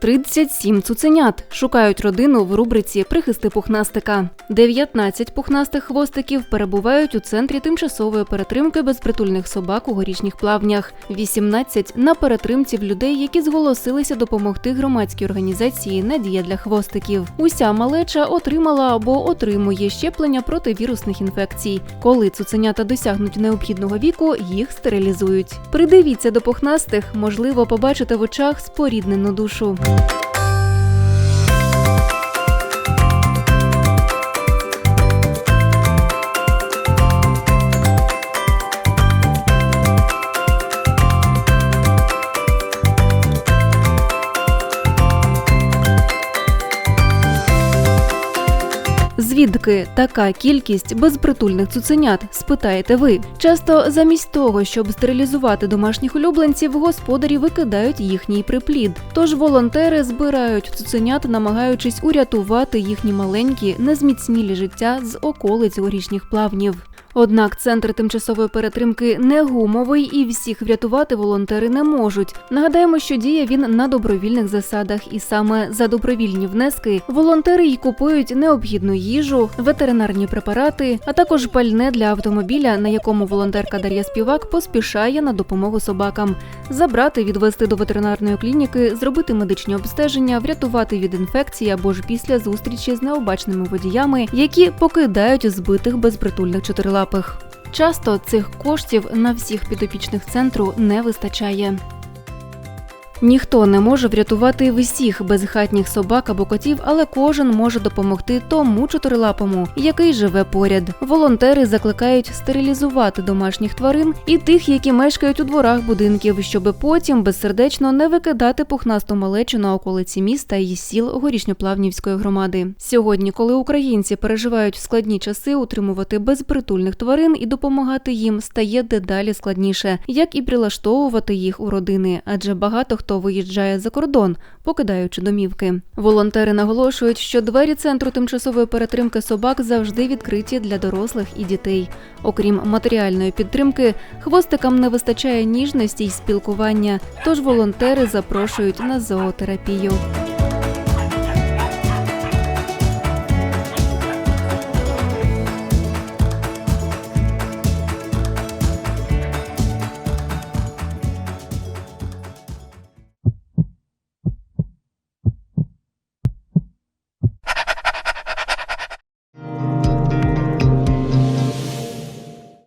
37 цуценят шукають родину в рубриці Прихисти пухнастика. 19 пухнастих хвостиків перебувають у центрі тимчасової перетримки безпритульних собак у горішніх плавнях. 18 на перетримці в людей, які зголосилися допомогти громадській організації Надія для хвостиків. Уся малеча отримала або отримує щеплення проти вірусних інфекцій. Коли цуценята досягнуть необхідного віку, їх стерилізують. Придивіться до пухнастих, можливо, побачите в очах споріднену душу. you Звідки така кількість безпритульних цуценят? Спитаєте ви. Часто замість того, щоб стерилізувати домашніх улюбленців, господарі викидають їхній приплід. Тож волонтери збирають цуценят, намагаючись урятувати їхні маленькі, незміцнілі життя з околиць горішніх плавнів. Однак центр тимчасової перетримки не гумовий і всіх врятувати волонтери не можуть. Нагадаємо, що діє він на добровільних засадах, і саме за добровільні внески волонтери й купують необхідну їжу, ветеринарні препарати, а також пальне для автомобіля, на якому волонтерка Дар'я Співак поспішає на допомогу собакам, забрати, відвести до ветеринарної клініки, зробити медичні обстеження, врятувати від інфекції або ж після зустрічі з необачними водіями, які покидають збитих безпритульних чотирилапих. Часто цих коштів на всіх підопічних центру не вистачає. Ніхто не може врятувати всіх безхатніх собак або котів, але кожен може допомогти тому чотирилапому, який живе поряд. Волонтери закликають стерилізувати домашніх тварин і тих, які мешкають у дворах будинків, щоб потім безсердечно не викидати пухнасту малечу на околиці міста і сіл горішньоплавнівської громади. Сьогодні, коли українці переживають складні часи, утримувати безпритульних тварин і допомагати їм стає дедалі складніше, як і прилаштовувати їх у родини, адже багато хто виїжджає за кордон, покидаючи домівки. Волонтери наголошують, що двері центру тимчасової перетримки собак завжди відкриті для дорослих і дітей. Окрім матеріальної підтримки, хвостикам не вистачає ніжності й спілкування, тож волонтери запрошують на зоотерапію.